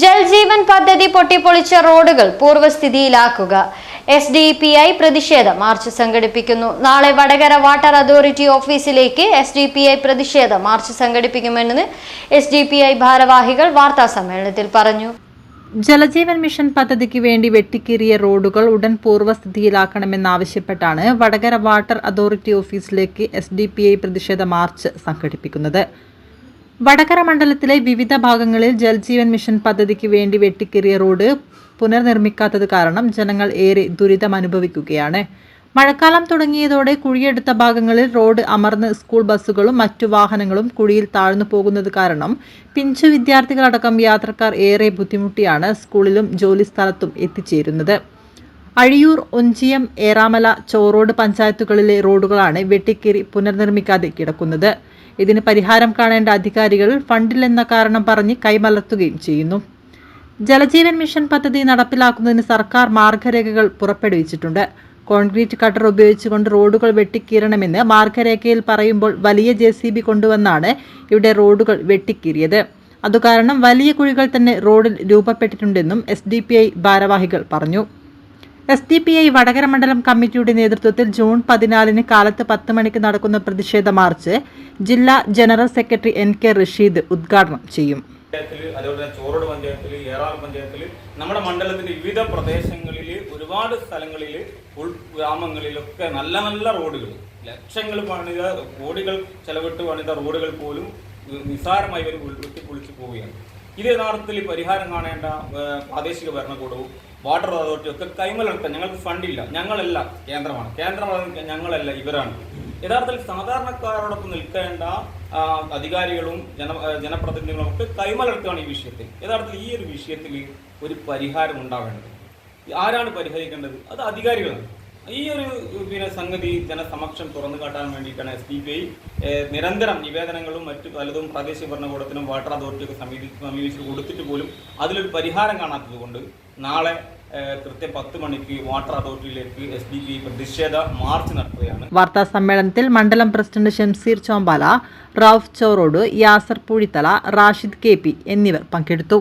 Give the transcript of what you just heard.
ജൽജീവൻ പദ്ധതി പൊട്ടിപ്പൊളിച്ച റോഡുകൾ പൂർവസ്ഥിതിയിലാക്കുക. എസ് ഡി പി ഐ പ്രതിഷേധ മാർച്ച് സംഘടിപ്പിക്കുന്നു. നാളെ വടകര വാട്ടർ അതോറിറ്റി ഓഫീസിലേക്ക് എസ് ഡി പി ഐ പ്രതിഷേധ മാർച്ച് സംഘടിപ്പിക്കുമെന്ന് എസ് ഡി പി ഐ ഭാരവാഹികൾ വാർത്താ സമ്മേളനത്തിൽ പറഞ്ഞു. ജലജീവൻ മിഷൻ പദ്ധതിക്ക് വേണ്ടി വെട്ടിക്കീറിയ റോഡുകൾ ഉടൻ പൂർവസ്ഥിതിയിലാക്കണമെന്നാവശ്യപ്പെട്ടാണ് വടകര വാട്ടർ അതോറിറ്റി ഓഫീസിലേക്ക് എസ് ഡി പി ഐ പ്രതിഷേധ മാർച്ച് സംഘടിപ്പിക്കുന്നത്. വടകര മണ്ഡലത്തിലെ വിവിധ ഭാഗങ്ങളിൽ ജൽജീവൻ മിഷൻ പദ്ധതിക്ക് വേണ്ടി വെട്ടിക്കേറിയ റോഡ് പുനർനിർമ്മിക്കാത്തത് കാരണം ജനങ്ങൾ ഏറെ ദുരിതം അനുഭവിക്കുകയാണ്. മഴക്കാലം തുടങ്ങിയതോടെ കുഴിയെടുത്ത ഭാഗങ്ങളിൽ റോഡ് അമർന്ന് സ്കൂൾ ബസ്സുകളും മറ്റു വാഹനങ്ങളും കുഴിയിൽ താഴ്ന്നു പോകുന്നത് കാരണം പിഞ്ചു വിദ്യാർത്ഥികളടക്കം യാത്രക്കാർ ഏറെ ബുദ്ധിമുട്ടിയാണ് സ്കൂളിലും ജോലിസ്ഥലത്തും എത്തിച്ചേരുന്നത്. അഴിയൂർ ഒഞ്ചിയം ഏറാമല ചോറോഡ് പഞ്ചായത്തുകളിലെ റോഡുകളാണ് വെട്ടിക്കേറി പുനർനിർമ്മിക്കാതെ കിടക്കുന്നത്. ഇതിന് പരിഹാരം കാണേണ്ട അധികാരികൾ ഫണ്ടില്ലെന്ന കാരണം പറഞ്ഞ് കൈമലർത്തുകയും ചെയ്യുന്നു. ജലജീവൻ മിഷൻ പദ്ധതി നടപ്പിലാക്കുന്നതിന് സർക്കാർ മാർഗരേഖകൾ പുറപ്പെടുവിച്ചിട്ടുണ്ട്. കോൺക്രീറ്റ് കട്ടർ ഉപയോഗിച്ചുകൊണ്ട് റോഡുകൾ വെട്ടിക്കീറണമെന്ന് മാർഗരേഖയിൽ പറയുമ്പോൾ വലിയ ജെ സി ബി കൊണ്ടുവന്നാണ് ഇവിടെ റോഡുകൾ വെട്ടിക്കീറിയത്. അതുകാരണം വലിയ കുഴികൾ തന്നെ റോഡിൽ രൂപപ്പെട്ടിട്ടുണ്ടെന്നും എസ് ഡി പി ഐ ഭാരവാഹികൾ പറഞ്ഞു. S D P I Vadakara മണ്ഡലം കമ്മിറ്റിയുടെ നേതൃത്വത്തിൽ ജൂൺ പതിനാലിന് കാലത്ത് പത്ത് മണിക്ക് നടക്കുന്ന പ്രതിഷേധ മാർച്ച് ജില്ലാ general secretary N K Rasheed ഉദ്ഘാടനം ചെയ്യും. നമ്മുടെ മണ്ഡലത്തിന്റെ വിവിധ പ്രദേശങ്ങളിൽ ഒരുപാട് സ്ഥലങ്ങളിൽ ഉൾഗ്രാമങ്ങളിലൊക്കെ നല്ല നല്ല റോഡുകൾ ലക്ഷങ്ങൾ പണിത കോടികൾ ചെലവിട്ട് പണിത റോഡുകൾ പോലും നിസ്സാരമായി ഒരു വെട്ടിപ്പൊളിച്ചു പോവുകയാണ്. ഇത് യഥാർത്ഥത്തിൽ പരിഹാരം കാണേണ്ട പ്രാദേശിക ഭരണകൂടവും വാട്ടർ അതോറിറ്റി ഒക്കെ കൈമലെടുത്ത ഞങ്ങൾക്ക് ഫണ്ടില്ല ഞങ്ങളല്ല കേന്ദ്രമാണ്. കേന്ദ്രമാണ് ഞങ്ങളല്ല ഇവരാണ്. യഥാർത്ഥത്തിൽ സാധാരണക്കാരോടൊപ്പം നിൽക്കേണ്ട അധികാരികളും ജന ജനപ്രതിനിധികളും ഒക്കെ കൈമലർത്തുകയാണ് ഈ വിഷയത്തിൽ. യഥാർത്ഥത്തിൽ ഈ ഒരു വിഷയത്തിൽ ഒരു പരിഹാരം ഉണ്ടാവേണ്ടത്. ആരാണ് പരിഹരിക്കേണ്ടത്? അത് അധികാരികളാണ്. ഈ ഒരു പിന്നെ സംഗതി ജനസമക്ഷം തുറന്നു കാട്ടാൻ വേണ്ടിയിട്ടാണ് എസ് ഡി പി ഐ നിരന്തരം നിവേദനങ്ങളും മറ്റു പലതും പ്രാദേശിക ഭരണകൂടത്തിനും വാട്ടർ അതോറിറ്റിയൊക്കെ സമീപി സമീപിച്ച് കൊടുത്തിട്ട് പോലും അതിലൊരു പരിഹാരം കാണാത്തത് കൊണ്ട് നാളെ കൃത്യം പത്ത് മണിക്ക് വാട്ടർ അതോറിറ്റിയിലേക്ക് എസ് ഡി പി പ്രതിഷേധ മാർച്ച് നടത്തുകയാണ്. വാർത്താ സമ്മേളനത്തിൽ മണ്ഡലം പ്രസിഡന്റ് ഷംസീർ ചോമ്പാല റൌഫ് ചോറോഡ് യാസർ പൂഴിത്തല റാഷിദ് കെ എന്നിവർ പങ്കെടുത്തു.